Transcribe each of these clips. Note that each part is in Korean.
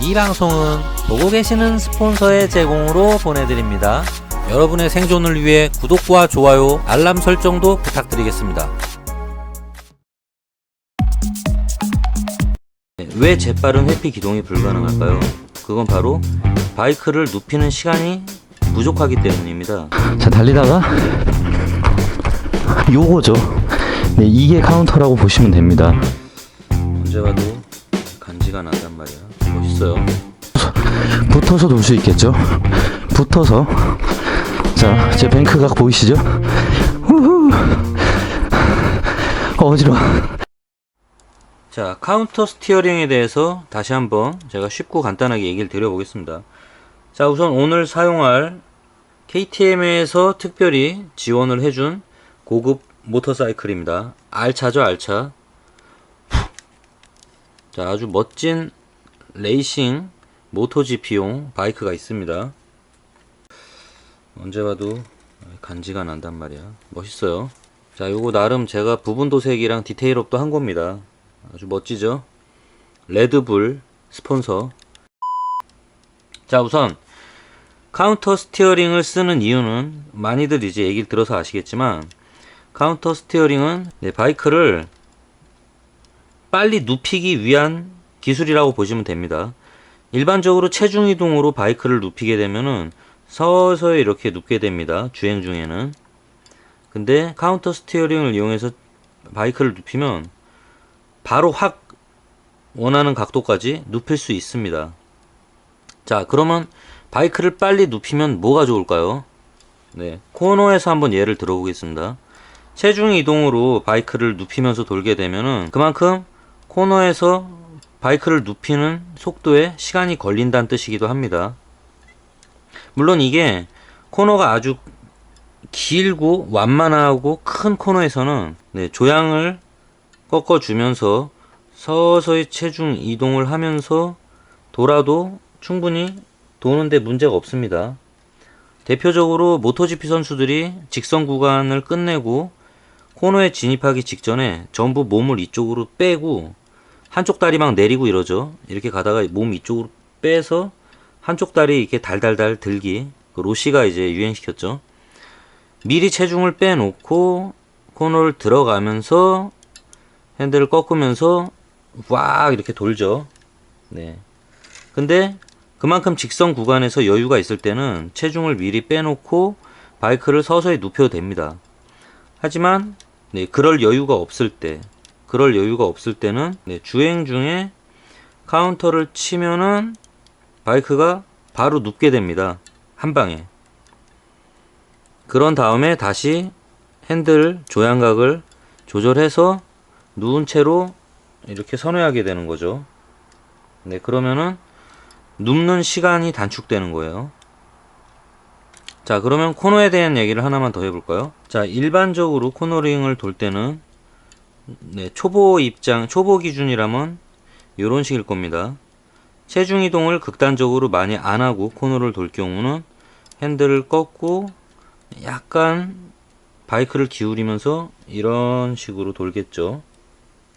이 방송은 보고 계시는 스폰서의 제공으로 보내드립니다. 여러분의 생존을 위해 구독과 좋아요, 알람 설정도 부탁드리겠습니다. 네, 왜 재빠른 회피 기동이 불가능할까요? 그건 바로 바이크를 눕히는 시간이 부족하기 때문입니다. 자 달리다가 요거죠 네, 이게 카운터라고 보시면 됩니다 언제 봐도 간지가. 멋 있어요. 붙어서 놀 수 있겠죠 붙어서 자 제 뱅크각 보이시죠 우후 어지러워 자, 카운터 스티어링에 대해서 다시 한번 제가 쉽고 간단하게 얘기를 드려보겠습니다. 자, 우선 오늘 사용할 KTM에서 특별히 지원을 해준 고급 모터사이클입니다. 알차죠, 알차. 자, 아주 멋진 레이싱 모토GP용 바이크가 있습니다. 언제 봐도 간지가 난단 말이야. 멋있어요. 자, 요거 나름 제가 부분 도색이랑 디테일업도 한 겁니다. 아주 멋지죠? 레드불 스폰서. 자, 우선 카운터 스티어링을 쓰는 이유는 많이들 이제 얘기를 들어서 아시겠지만 카운터 스티어링은 네, 바이크를 빨리 눕히기 위한 기술이라고 보시면 됩니다. 일반적으로 체중 이동으로 바이크를 눕히게 되면은 서서히 이렇게 눕게 됩니다. 주행 중에는. 근데 카운터 스티어링을 이용해서 바이크를 눕히면 바로 확 원하는 각도까지 눕힐 수 있습니다. 자, 그러면 바이크를 빨리 눕히면 뭐가 좋을까요? 네, 코너에서 한번 예를 들어보겠습니다. 체중 이동으로 바이크를 눕히면서 돌게 되면은 그만큼 코너에서 바이크를 눕히는 속도에 시간이 걸린다는 뜻이기도 합니다. 물론 이게 코너가 아주 길고 완만하고 큰 코너에서는 네, 조향을 꺾어주면서 서서히 체중 이동을 하면서 돌아도 충분히 도는데 문제가 없습니다. 대표적으로 모토GP 선수들이 직선 구간을 끝내고 코너에 진입하기 직전에 전부 몸을 이쪽으로 빼고 한쪽 다리 막 내리고 이러죠. 이렇게 가다가 몸 이쪽으로 빼서 한쪽 다리 이렇게 달달달 들기. 그 로시가 이제 유행시켰죠. 미리 체중을 빼놓고 코너를 들어가면서 핸들을 꺾으면서 와 이렇게 돌죠. 네. 근데 그만큼 직선 구간에서 여유가 있을 때는 체중을 미리 빼놓고 바이크를 서서히 눕혀도 됩니다. 하지만 네, 그럴 여유가 없을 때, 그럴 여유가 없을 때는 네, 주행 중에 카운터를 치면은 바이크가 바로 눕게 됩니다. 한 방에. 그런 다음에 다시 핸들 조향각을 조절해서 누운 채로 이렇게 선회하게 되는 거죠. 네, 그러면은 눕는 시간이 단축되는 거예요. 자, 그러면 코너에 대한 얘기를 하나만 더 해볼까요? 자, 일반적으로 코너링을 돌 때는 네, 초보 입장, 초보 기준이라면 이런 식일 겁니다. 체중 이동을 극단적으로 많이 안 하고 코너를 돌 경우는 핸들을 꺾고 약간 바이크를 기울이면서 이런 식으로 돌겠죠.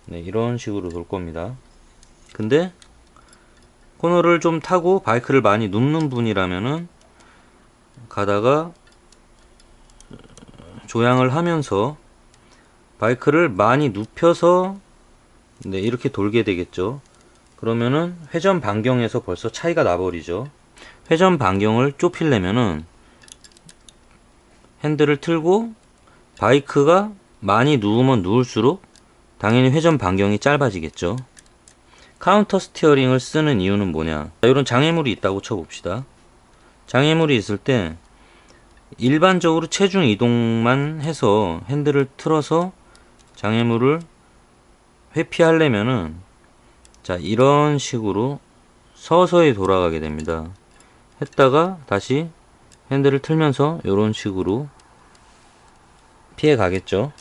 네, 이런 식으로 돌 겁니다. 근데 코너를 좀 타고 바이크를 많이 눕는 분이라면은 가다가 조향을 하면서 바이크를 많이 눕혀서 네, 이렇게 돌게 되겠죠. 그러면은 회전 반경에서 벌써 차이가 나버리죠. 회전 반경을 좁히려면은 핸들을 틀고 바이크가 많이 누우면 누울수록 당연히 회전 반경이 짧아지겠죠. 카운터 스티어링을 쓰는 이유는 뭐냐? 자, 이런 장애물이 있다고 쳐봅시다. 장애물이 있을 때 일반적으로 체중 이동만 해서 핸들을 틀어서 장애물을 회피하려면은 자 이런 식으로 서서히 돌아가게 됩니다. 했다가 다시 핸들을 틀면서 이런 식으로 피해 가겠죠.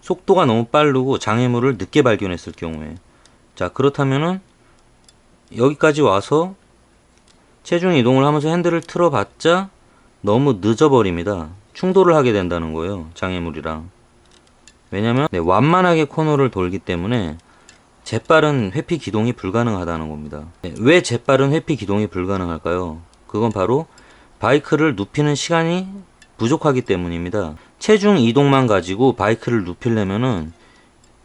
속도가 너무 빠르고 장애물을 늦게 발견했을 경우에 자 그렇다면은 여기까지 와서 체중 이동을 하면서 핸들을 틀어봤자 너무 늦어버립니다. 충돌을 하게 된다는 거예요. 장애물이랑. 왜냐면 네, 완만하게 코너를 돌기 때문에 재빠른 회피 기동이 불가능하다는 겁니다. 네, 왜 재빠른 회피 기동이 불가능할까요? 그건 바로 바이크를 눕히는 시간이 부족하기 때문입니다. 체중 이동만 가지고 바이크를 눕히려면은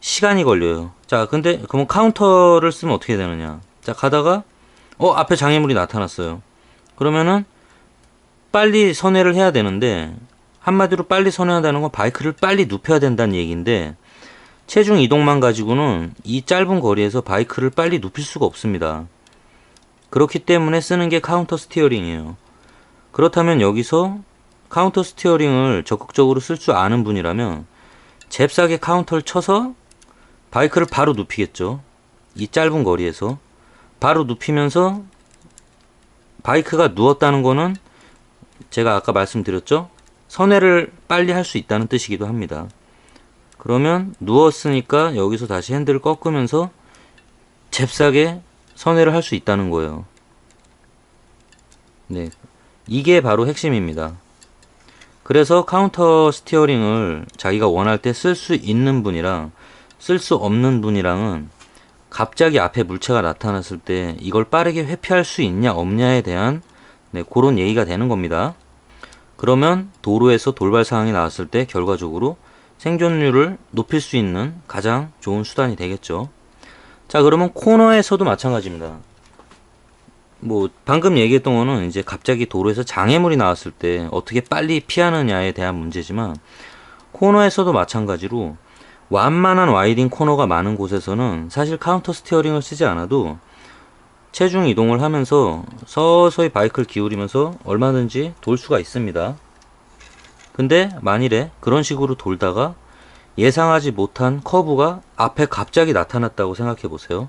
시간이 걸려요. 자, 근데 그러면 카운터를 쓰면 어떻게 되느냐? 자, 가다가 어 앞에 장애물이 나타났어요. 그러면은 빨리 선회를 해야 되는데 한마디로 빨리 선회한다는 건 바이크를 빨리 눕혀야 된다는 얘기인데 체중 이동만 가지고는 이 짧은 거리에서 바이크를 빨리 눕힐 수가 없습니다. 그렇기 때문에 쓰는 게 카운터 스티어링이에요. 그렇다면 여기서 카운터 스티어링을 적극적으로 쓸 줄 아는 분이라면 잽싸게 카운터를 쳐서 바이크를 바로 눕히겠죠. 이 짧은 거리에서 바로 눕히면서 바이크가 누웠다는 거는 제가 아까 말씀드렸죠. 선회를 빨리 할 수 있다는 뜻이기도 합니다. 그러면 누웠으니까 여기서 다시 핸들을 꺾으면서 잽싸게 선회를 할 수 있다는 거예요. 네. 이게 바로 핵심입니다. 그래서 카운터 스티어링을 자기가 원할 때 쓸 수 있는 분이랑 쓸 수 없는 분이랑은 갑자기 앞에 물체가 나타났을 때 이걸 빠르게 회피할 수 있냐 없냐에 대한 네, 그런 얘기가 되는 겁니다. 그러면 도로에서 돌발 상황이 나왔을 때 결과적으로 생존율을 높일 수 있는 가장 좋은 수단이 되겠죠. 자, 그러면 코너에서도 마찬가지입니다. 뭐 방금 얘기했던 거는 이제 갑자기 도로에서 장애물이 나왔을 때 어떻게 빨리 피하느냐에 대한 문제지만 코너에서도 마찬가지로 완만한 와이딩 코너가 많은 곳에서는 사실 카운터 스티어링을 쓰지 않아도 체중 이동을 하면서 서서히 바이크를 기울이면서 얼마든지 돌 수가 있습니다. 근데 만일에 그런 식으로 돌다가 예상하지 못한 커브가 앞에 갑자기 나타났다고 생각해 보세요.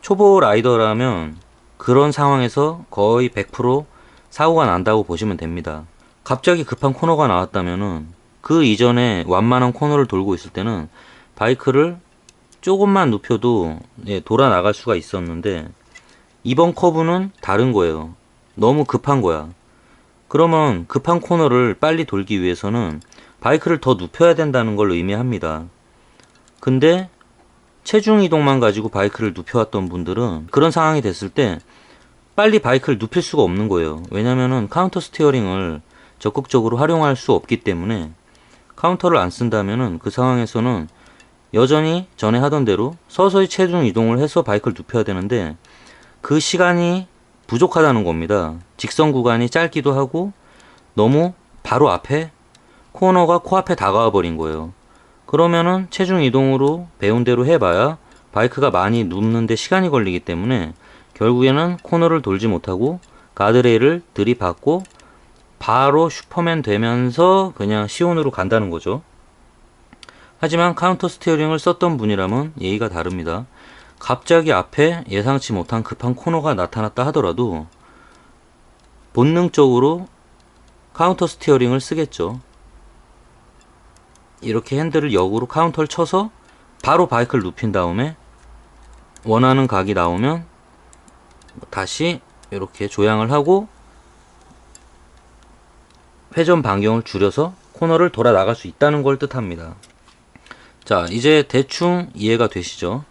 초보 라이더라면 그런 상황에서 거의 100% 사고가 난다고 보시면 됩니다. 갑자기 급한 코너가 나왔다면은 그 이전에 완만한 코너를 돌고 있을 때는 바이크를 조금만 눕혀도 예, 돌아 나갈 수가 있었는데 이번 커브는 다른 거예요. 너무 급한 거야. 그러면 급한 코너를 빨리 돌기 위해서는 바이크를 더 눕혀야 된다는 걸 의미합니다. 근데 체중 이동만 가지고 바이크를 눕혀왔던 분들은 그런 상황이 됐을 때 빨리 바이크를 눕힐 수가 없는 거예요. 왜냐면은 카운터 스티어링을 적극적으로 활용할 수 없기 때문에 카운터를 안 쓴다면은 그 상황에서는 여전히 전에 하던 대로 서서히 체중 이동을 해서 바이크를 눕혀야 되는데 그 시간이 부족하다는 겁니다. 직선 구간이 짧기도 하고 너무 바로 앞에 코너가 코앞에 다가와 버린 거예요. 그러면은 체중 이동으로 배운 대로 해봐야 바이크가 많이 눕는데 시간이 걸리기 때문에 결국에는 코너를 돌지 못하고 가드레일을 들이받고 바로 슈퍼맨 되면서 그냥 시온으로 간다는 거죠. 하지만 카운터 스티어링을 썼던 분이라면 예의가 다릅니다. 갑자기 앞에 예상치 못한 급한 코너가 나타났다 하더라도 본능적으로 카운터 스티어링을 쓰겠죠. 이렇게 핸들을 역으로 카운터를 쳐서 바로 바이크를 눕힌 다음에 원하는 각이 나오면 다시 이렇게 조향을 하고 회전 반경을 줄여서 코너를 돌아 나갈 수 있다는 걸 뜻합니다. 자, 이제 대충 이해가 되시죠?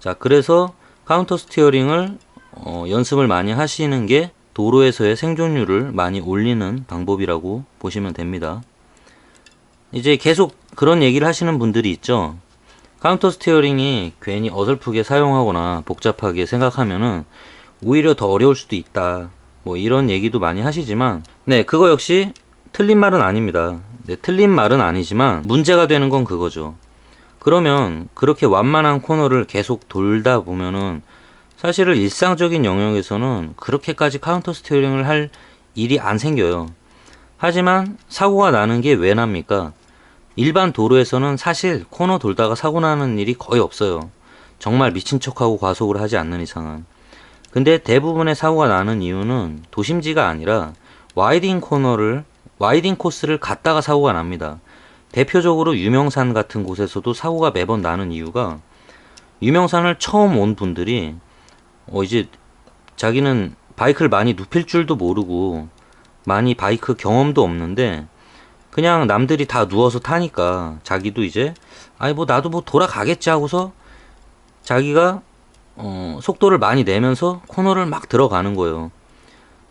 자, 그래서 카운터 스티어링을 어, 연습을 많이 하시는 게 도로에서의 생존율을 많이 올리는 방법이라고 보시면 됩니다. 이제 계속 그런 얘기를 하시는 분들이 있죠. 카운터 스티어링이 괜히 어설프게 사용하거나 복잡하게 생각하면은 오히려 더 어려울 수도 있다. 뭐 이런 얘기도 많이 하시지만, 네, 그거 역시 틀린 말은 아닙니다. 네, 틀린 말은 아니지만 문제가 되는 건 그거죠. 그러면 그렇게 완만한 코너를 계속 돌다 보면은 사실은 일상적인 영역에서는 그렇게까지 카운터 스티어링을 할 일이 안 생겨요. 하지만 사고가 나는 게 왜 납니까? 일반 도로에서는 사실 코너 돌다가 사고 나는 일이 거의 없어요. 정말 미친 척하고 과속을 하지 않는 이상은. 근데 대부분의 사고가 나는 이유는 도심지가 아니라 와이딩 코너를 와이딩 코스를 갔다가 사고가 납니다. 대표적으로 유명산 같은 곳에서도 사고가 매번 나는 이유가 유명산을 처음 온 분들이 어 이제 자기는 바이크를 많이 눕힐 줄도 모르고 많이 바이크 경험도 없는데 그냥 남들이 다 누워서 타니까 자기도 이제 아니 뭐 나도 뭐 돌아가겠지 하고서 자기가 어, 속도를 많이 내면서 코너를 막 들어가는 거예요.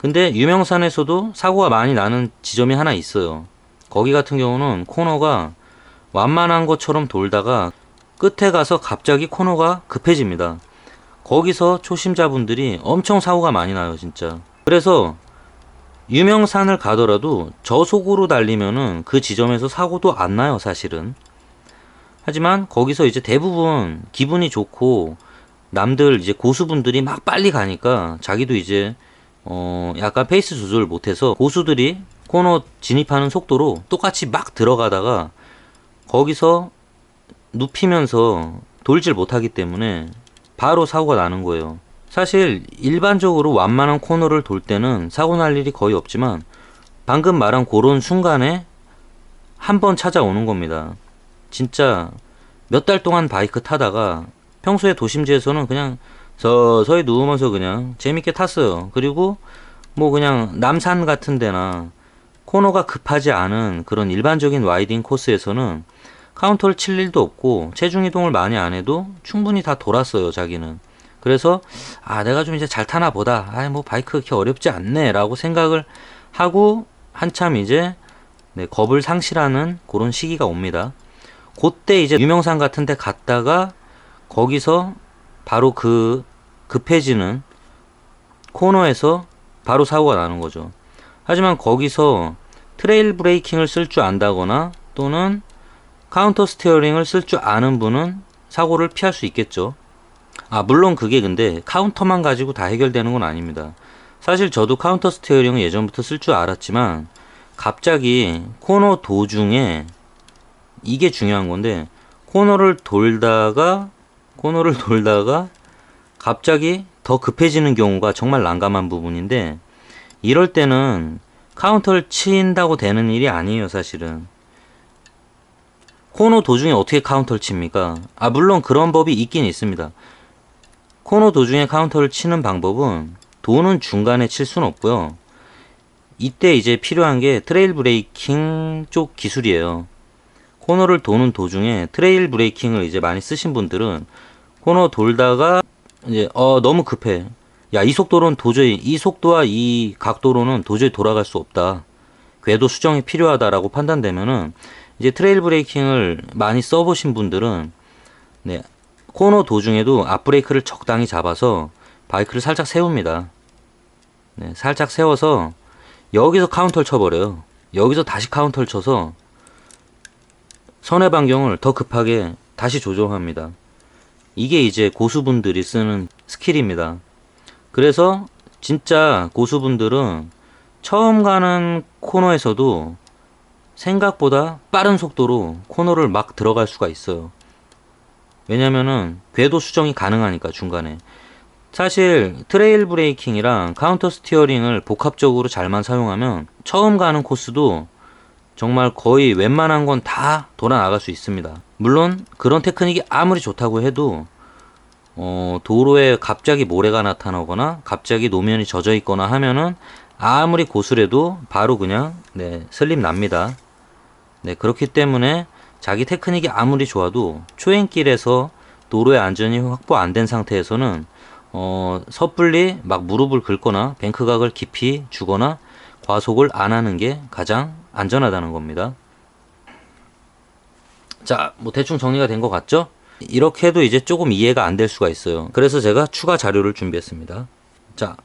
근데 유명산에서도 사고가 많이 나는 지점이 하나 있어요. 거기 같은 경우는 코너가 완만한 것처럼 돌다가 끝에 가서 갑자기 코너가 급해집니다. 거기서 초심자분들이 엄청 사고가 많이 나요, 진짜. 그래서 유명산을 가더라도 저속으로 달리면은 그 지점에서 사고도 안 나요, 사실은. 하지만 거기서 이제 대부분 기분이 좋고 남들 이제 고수분들이 막 빨리 가니까 자기도 이제 어 약간 페이스 조절을 못해서 고수들이 코너 진입하는 속도로 똑같이 막 들어가다가 거기서 눕히면서 돌질 못하기 때문에 바로 사고가 나는 거예요. 사실 일반적으로 완만한 코너를 돌 때는 사고 날 일이 거의 없지만 방금 말한 그런 순간에 한 번 찾아오는 겁니다. 진짜 몇 달 동안 바이크 타다가 평소에 도심지에서는 그냥 서서히 누우면서 그냥 재밌게 탔어요. 그리고 뭐 그냥 남산 같은 데나 코너가 급하지 않은 그런 일반적인 와이딩 코스에서는 카운터를 칠 일도 없고 체중 이동을 많이 안 해도 충분히 다 돌았어요, 자기는. 그래서 아, 내가 좀 이제 잘 타나 보다. 아, 뭐 바이크 그렇게 어렵지 않네라고 생각을 하고 한참 이제 네, 겁을 상실하는 그런 시기가 옵니다. 그때 이제 유명산 같은 데 갔다가 거기서 바로 그 급해지는 코너에서 바로 사고가 나는 거죠. 하지만 거기서 트레일 브레이킹을 쓸 줄 안다거나 또는 카운터 스티어링을 쓸 줄 아는 분은 사고를 피할 수 있겠죠. 아, 물론 그게 근데 카운터만 가지고 다 해결되는 건 아닙니다. 사실 저도 카운터 스티어링을 예전부터 쓸 줄 알았지만 갑자기 코너 도중에 이게 중요한 건데 코너를 돌다가 코너를 돌다가 갑자기 더 급해지는 경우가 정말 난감한 부분인데 이럴 때는 카운터를 친다고 되는 일이 아니에요 사실은. 코너 도중에 어떻게 카운터를 칩니까? 아 물론 그런 법이 있긴 있습니다. 코너 도중에 카운터를 치는 방법은 도는 중간에 칠 수는 없고요. 이때 이제 필요한 게 트레일 브레이킹 쪽 기술이에요. 코너를 도는 도중에 트레일 브레이킹을 이제 많이 쓰신 분들은 코너 돌다가 이제 어 너무 급해. 야 이 속도로는 도저히 이 속도와 이 각도로는 도저히 돌아갈 수 없다. 궤도 수정이 필요하다라고 판단되면은 이제 트레일 브레이킹을 많이 써보신 분들은 네 코너 도중에도 앞 브레이크를 적당히 잡아서 바이크를 살짝 세웁니다. 네 살짝 세워서 여기서 카운터를 쳐버려요. 여기서 다시 카운터를 쳐서 선의 반경을 더 급하게 다시 조정합니다. 이게 이제 고수분들이 쓰는 스킬입니다. 그래서 진짜 고수분들은 처음 가는 코너에서도 생각보다 빠른 속도로 코너를 막 들어갈 수가 있어요. 왜냐면은 궤도 수정이 가능하니까 중간에. 사실 트레일 브레이킹이랑 카운터 스티어링을 복합적으로 잘만 사용하면 처음 가는 코스도 정말 거의 웬만한 건 다 돌아 나갈 수 있습니다. 물론 그런 테크닉이 아무리 좋다고 해도 어, 도로에 갑자기 모래가 나타나거나 갑자기 노면이 젖어 있거나 하면은 아무리 고수래도 바로 그냥 네, 슬림 납니다. 네, 그렇기 때문에 자기 테크닉이 아무리 좋아도 초행길에서 도로의 안전이 확보 안 된 상태에서는 어, 섣불리 막 무릎을 긁거나 뱅크각을 깊이 주거나 과속을 안 하는 게 가장 안전하다는 겁니다. 자, 뭐 대충 정리가 된 것 같죠? 이렇게 해도 이제 조금 이해가 안 될 수가 있어요. 그래서 제가 추가 자료를 준비했습니다. 자,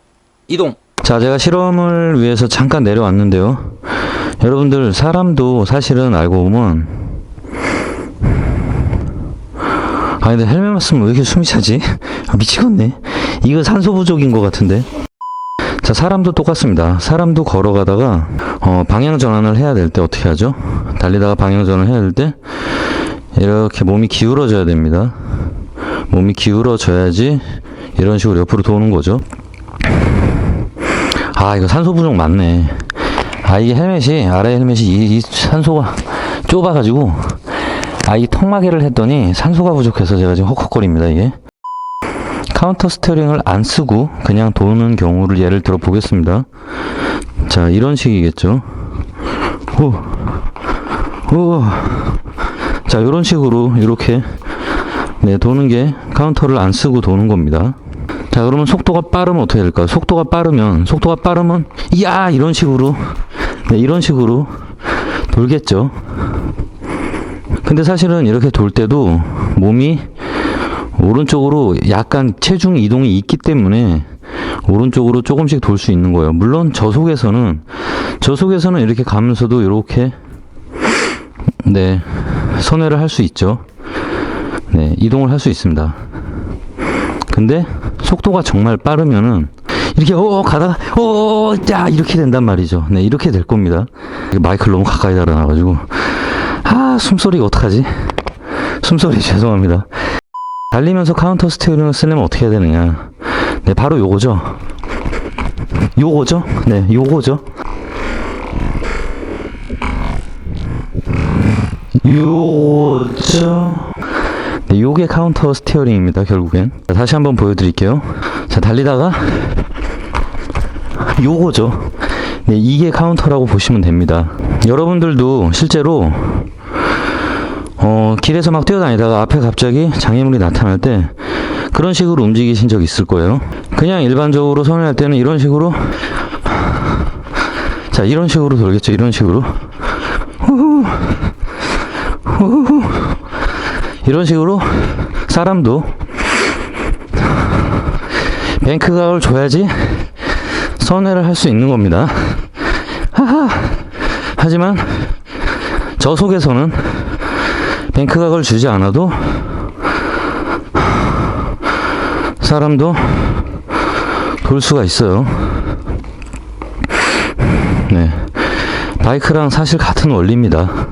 이동! 자, 제가 실험을 위해서 잠깐 내려왔는데요. 여러분들, 사람도 사실은 알고 보면, 아, 근데 헬멧만 쓰면 왜 이렇게 숨이 차지? 아, 미치겠네. 이거 산소 부족인 것 같은데. 자, 사람도 똑같습니다. 사람도 걸어가다가, 어, 방향 전환을 해야 될 때 어떻게 하죠? 달리다가 방향 전환을 해야 될 때, 이렇게 몸이 기울어져야 됩니다. 몸이 기울어져야지 이런 식으로 옆으로 도는 거죠. 아, 이거 산소 부족 맞네. 아, 이게 헬멧이, 아래 헬멧이 이, 이 산소가 좁아가지고, 아, 이 턱마개를 했더니 산소가 부족해서 제가 지금 헉헉거립니다, 이게. 카운터 스티어링을 안 쓰고 그냥 도는 경우를 예를 들어 보겠습니다. 자, 이런 식이겠죠. 후. 오. 자, 이런 식으로 이렇게 네, 도는 게 카운터를 안 쓰고 도는 겁니다. 자, 그러면 속도가 빠르면 어떻게 될까요? 속도가 빠르면 속도가 빠르면 야 이런 식으로 네, 이런 식으로 돌겠죠. 근데 사실은 이렇게 돌 때도 몸이 오른쪽으로 약간 체중 이동이 있기 때문에 오른쪽으로 조금씩 돌 수 있는 거예요. 물론 저속에서는 저속에서는 이렇게 가면서도 이렇게 네 선회를 할 수 있죠. 네 이동을 할 수 있습니다. 근데 속도가 정말 빠르면은 이렇게 어 가다가 어야 이렇게 된단 말이죠. 네 이렇게 될 겁니다. 마이크를 너무 가까이 달아놔가지고 아 숨소리가 어떡하지? 숨소리 죄송합니다. 달리면서 카운터 스티어링을 쓰려면 어떻게 해야 되느냐? 네 바로 요거죠. 요거죠. 네 요거죠. 요거죠. 네, 요게 카운터 스티어링입니다, 결국엔. 자, 다시 한번 보여드릴게요. 자, 달리다가, 요거죠. 네, 이게 카운터라고 보시면 됩니다. 여러분들도 실제로, 어, 길에서 막 뛰어다니다가 앞에 갑자기 장애물이 나타날 때, 그런 식으로 움직이신 적 있을 거예요. 그냥 일반적으로 선회할 때는 이런 식으로, 자, 이런 식으로 돌겠죠, 이런 식으로. 후후. 이런 식으로 사람도 뱅크각을 줘야지 선회를 할 수 있는 겁니다. 하하. 하지만 저 속에서는 뱅크각을 주지 않아도 사람도 돌 수가 있어요. 네. 바이크랑 사실 같은 원리입니다.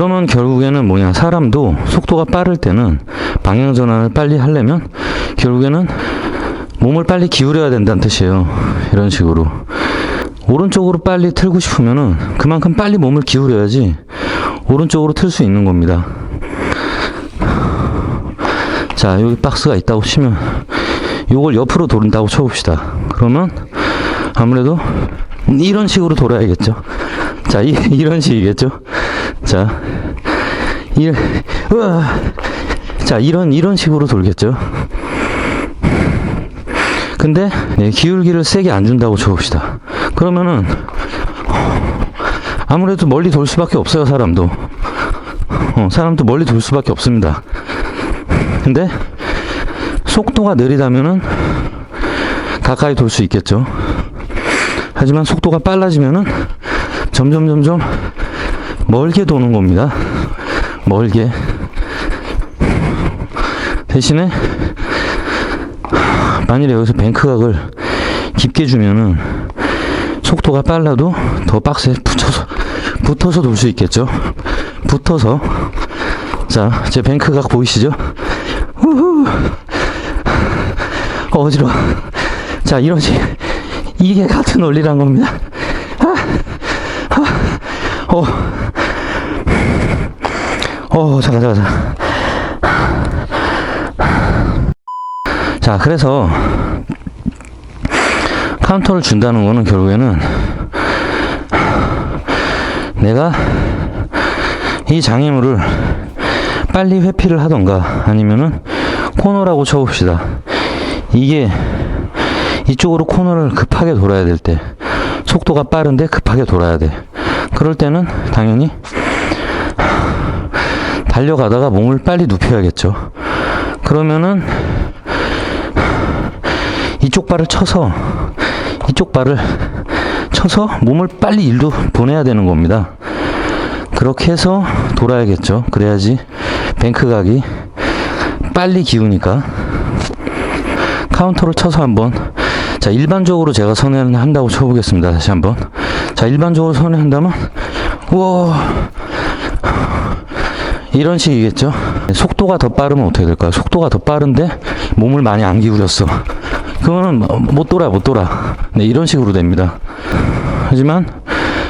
그러면 결국에는 뭐냐 사람도 속도가 빠를 때는 방향 전환을 빨리 하려면 결국에는 몸을 빨리 기울여야 된다는 뜻이에요. 이런 식으로. 오른쪽으로 빨리 틀고 싶으면은 그만큼 빨리 몸을 기울여야지 오른쪽으로 틀 수 있는 겁니다. 자 여기 박스가 있다고 치면 요걸 옆으로 도른다고 쳐봅시다. 그러면 아무래도 이런 식으로 돌아야겠죠? 자 이, 이런 식이겠죠 자, 이, 우와. 자, 이런, 이런 식으로 돌겠죠. 근데, 네, 기울기를 세게 안 준다고 쳐봅시다. 그러면은, 아무래도 멀리 돌 수밖에 없어요, 사람도. 어, 사람도 멀리 돌 수밖에 없습니다. 근데, 속도가 느리다면은, 가까이 돌 수 있겠죠. 하지만 속도가 빨라지면은, 점점, 점점, 멀게 도는 겁니다. 멀게. 대신에 만일에 여기서 뱅크각을 깊게 주면은 속도가 빨라도 더 박스에 붙여서 붙어서 돌 수 있겠죠. 붙어서 자, 제 뱅크각 보이시죠? 우후. 어지러워. 자, 식 이게 같은 원리란 겁니다. 아, 아, 어. 어, 잠깐, 잠깐, 잠깐. 자, 그래서 카운터를 준다는 거는 결국에는 내가 이 장애물을 빨리 회피를 하던가 아니면은 코너라고 쳐봅시다. 이게 이쪽으로 코너를 급하게 돌아야 될 때 속도가 빠른데 급하게 돌아야 돼. 그럴 때는 당연히 달려가다가 몸을 빨리 눕혀야겠죠. 그러면은 이쪽 발을 쳐서 이쪽 발을 쳐서 몸을 빨리 일로 보내야 되는 겁니다. 그렇게 해서 돌아야겠죠. 그래야지 뱅크 각이 빨리 기우니까 카운터를 쳐서 한번 자 일반적으로 제가 선회를 한다고 쳐보겠습니다. 다시 한번 자 일반적으로 선회한다면 우와 이런 식이겠죠. 속도가 더 빠르면 어떻게 될까요? 속도가 더 빠른데 몸을 많이 안 기울였어. 그거는 뭐- 못 돌아, 못 돌아. 네, 이런 식으로 됩니다. 하지만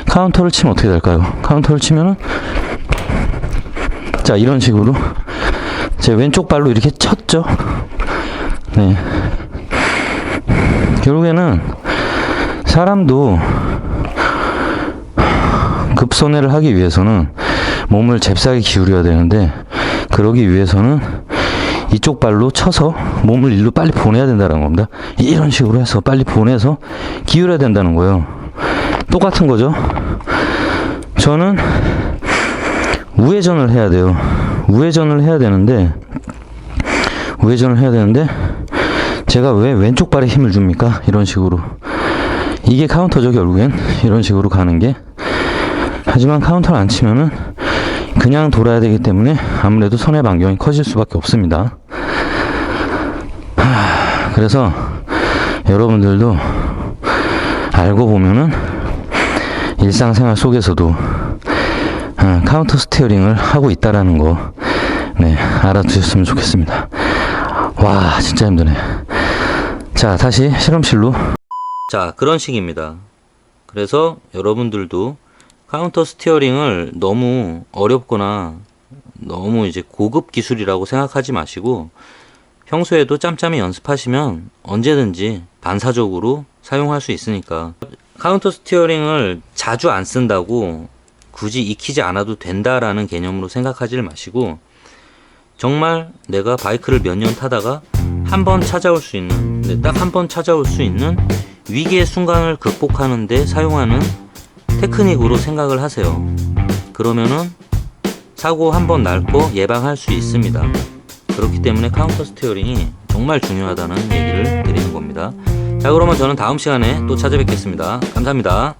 카운터를 치면 어떻게 될까요? 카운터를 치면은 자, 이런 식으로 제 왼쪽 발로 이렇게 쳤죠. 네. 결국에는 사람도 급손해를 하기 위해서는 몸을 잽싸게 기울여야 되는데 그러기 위해서는 이쪽 발로 쳐서 몸을 일로 빨리 보내야 된다는 겁니다. 이런 식으로 해서 빨리 보내서 기울여야 된다는 거예요. 똑같은 거죠. 저는 우회전을 해야 돼요. 우회전을 해야 되는데 우회전을 해야 되는데 제가 왜 왼쪽 발에 힘을 줍니까? 이런 식으로 이게 카운터죠 결국엔 이런 식으로 가는 게 하지만 카운터를 안 치면은 그냥 돌아야 되기 때문에 아무래도 손해 반경이 커질 수밖에 없습니다. 하, 그래서 여러분들도 알고 보면은 일상생활 속에서도 아, 카운터 스티어링을 하고 있다라는 거, 네, 알아두셨으면 좋겠습니다. 와, 진짜 힘드네. 자, 다시 실험실로. 자, 그런 식입니다. 그래서 여러분들도 카운터 스티어링을 너무 어렵거나 너무 이제 고급 기술이라고 생각하지 마시고 평소에도 짬짬이 연습하시면 언제든지 반사적으로 사용할 수 있으니까. 카운터 스티어링을 자주 안 쓴다고 굳이 익히지 않아도 된다라는 개념으로 생각하지 마시고 정말 내가 바이크를 몇 년 타다가 한 번 찾아올 수 있는 딱 한 번 찾아올 수 있는 위기의 순간을 극복하는 데 사용하는 테크닉으로 생각을 하세요. 그러면은 사고 한 번 날 거 예방할 수 있습니다. 그렇기 때문에 카운터 스티어링이 정말 중요하다는 얘기를 드리는 겁니다. 자, 그러면 저는 다음 시간에 또 찾아뵙겠습니다. 감사합니다.